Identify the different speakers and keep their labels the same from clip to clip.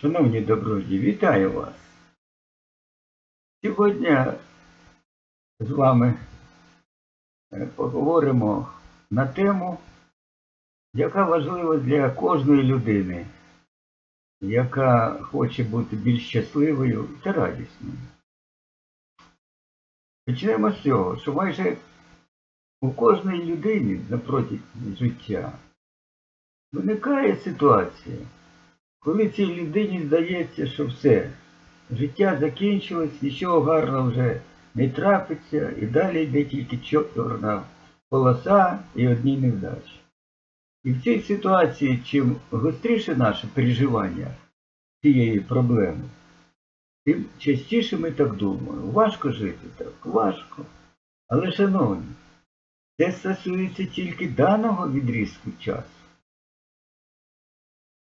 Speaker 1: Шановні добродії, вітаю вас. Сьогодні з вами е, поговоримо на тему, яка важлива для кожної людини, яка хоче бути більш щасливою та радісною. Почнемо з цього, що майже у кожної людини напроти життя виникає ситуація, коли цій людині здається, що все, життя закінчилось, нічого гарного вже не трапиться, і далі йде тільки чорна полоса і одні невдачі. І в цій ситуації, чим гостріше наше переживання цієї проблеми, тим частіше ми так думаємо. Важко жити так, важко. Але, шановні, це стосується тільки даного відрізку часу.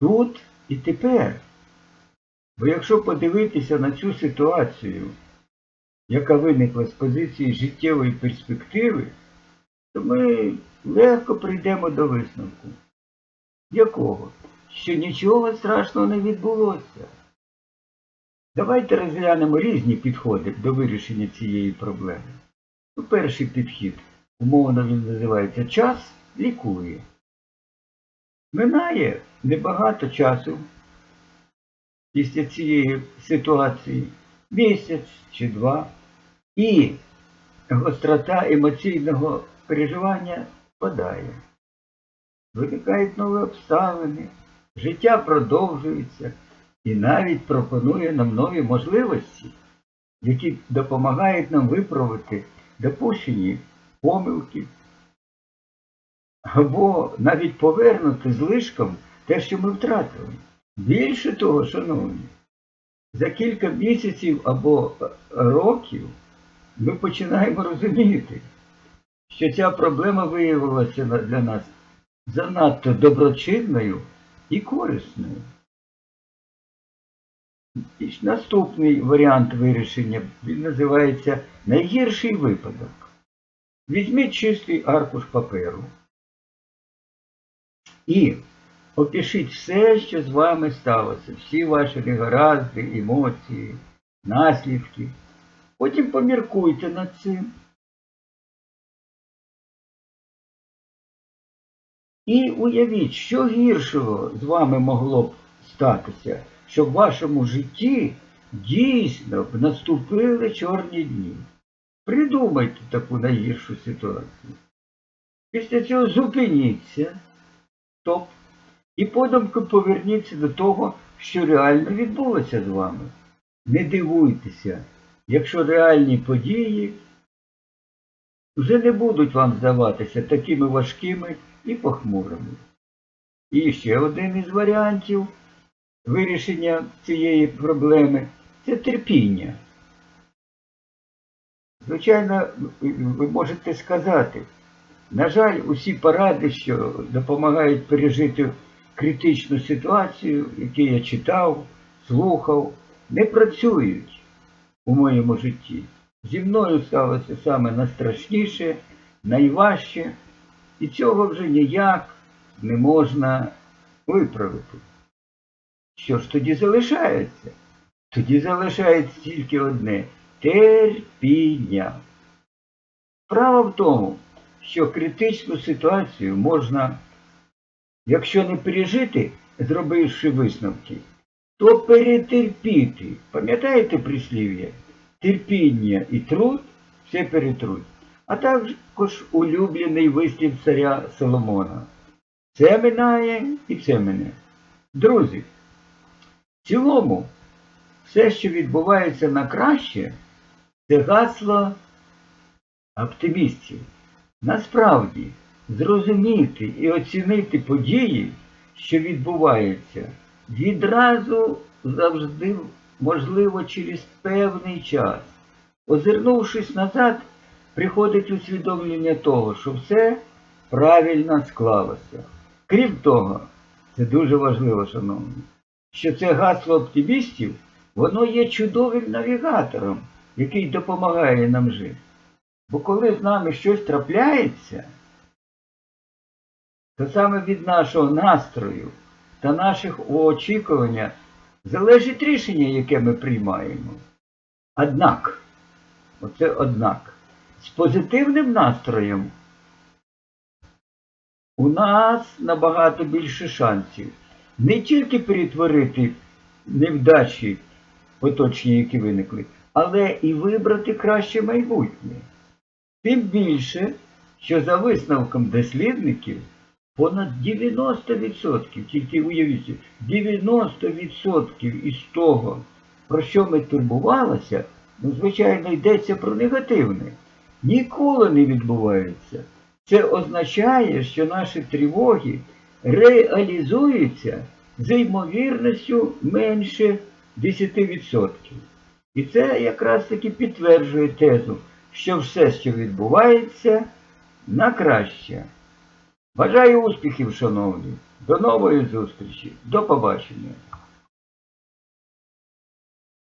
Speaker 1: Тут і тепер. Бо якщо подивитися на цю ситуацію, яка виникла з позиції життєвої перспективи, то ми легко прийдемо до висновку. Якого? Що нічого страшного не відбулося. Давайте розглянемо різні підходи до вирішення цієї проблеми. Ну, перший підхід, умовно він називається час лікує. Минає небагато часу після цієї ситуації, місяць чи два, і гострота емоційного переживання спадає. Виникають нові обставини, життя продовжується. І навіть пропонує нам нові можливості, які допомагають нам виправити допущені помилки або навіть повернути злишком те, що ми втратили. Більше того, шановні, за кілька місяців або років ми починаємо розуміти, що ця проблема виявилася для нас занадто доброчинною і корисною. І наступний варіант вирішення він називається найгірший випадок. Візьміть чистий аркуш паперу і опишіть все, що з вами сталося, всі ваші негаразди, емоції, наслідки. Потім поміркуйте над цим. І уявіть, що гіршого з вами могло б статися, щоб в вашому житті дійсно б наступили чорні дні. Придумайте таку найгіршу ситуацію. Після цього зупиніться, стоп, і подумки поверніться до того, що реально відбулося з вами. Не дивуйтеся, якщо реальні події вже не будуть вам здаватися такими важкими і похмурими. І ще один із варіантів вирішення цієї проблеми це терпіння. Звичайно, ви можете сказати, на жаль, усі поради, що допомагають пережити критичну ситуацію, які я читав, слухав, не працюють у моєму житті. Зі мною сталося саме найстрашніше, найважче, і цього вже ніяк не можна виправити. Що ж тоді залишається? Тоді залишається тільки одне терпіння. Справа в тому, що критичну ситуацію можна, якщо не пережити, зробивши висновки, то перетерпіти. Пам'ятаєте прислів'я? Терпіння і труд все перетруть. А також улюблений вислів царя Соломона. Це минає і це мене. Друзі, в цілому, все, що відбувається на краще, це гасло оптимістів. Насправді, зрозуміти і оцінити події, що відбуваються, відразу завжди можливо через певний час. Озирнувшись назад, приходить усвідомлення того, що все правильно склалося. Крім того, це дуже важливо, шановні, що це гасло оптимістів, воно є чудовим навігатором, який допомагає нам жити. Бо коли з нами щось трапляється, то саме від нашого настрою та наших очікування залежить рішення, яке ми приймаємо. Однак, оце однак, з позитивним настроєм у нас набагато більше шансів не тільки перетворити невдачі поточні, які виникли, але і вибрати краще майбутнє. Тим більше, що за висновком дослідників понад 90%, тільки уявіть, 90% із того, про що ми турбувалися, ну, звичайно, йдеться про негативне, ніколи не відбувається. Це означає, що наші тривоги реалізуються з ймовірністю менше 10%. І це якраз таки підтверджує тезу, що все, що відбувається, на краще. Бажаю успіхів, шановні. До нової зустрічі. До побачення.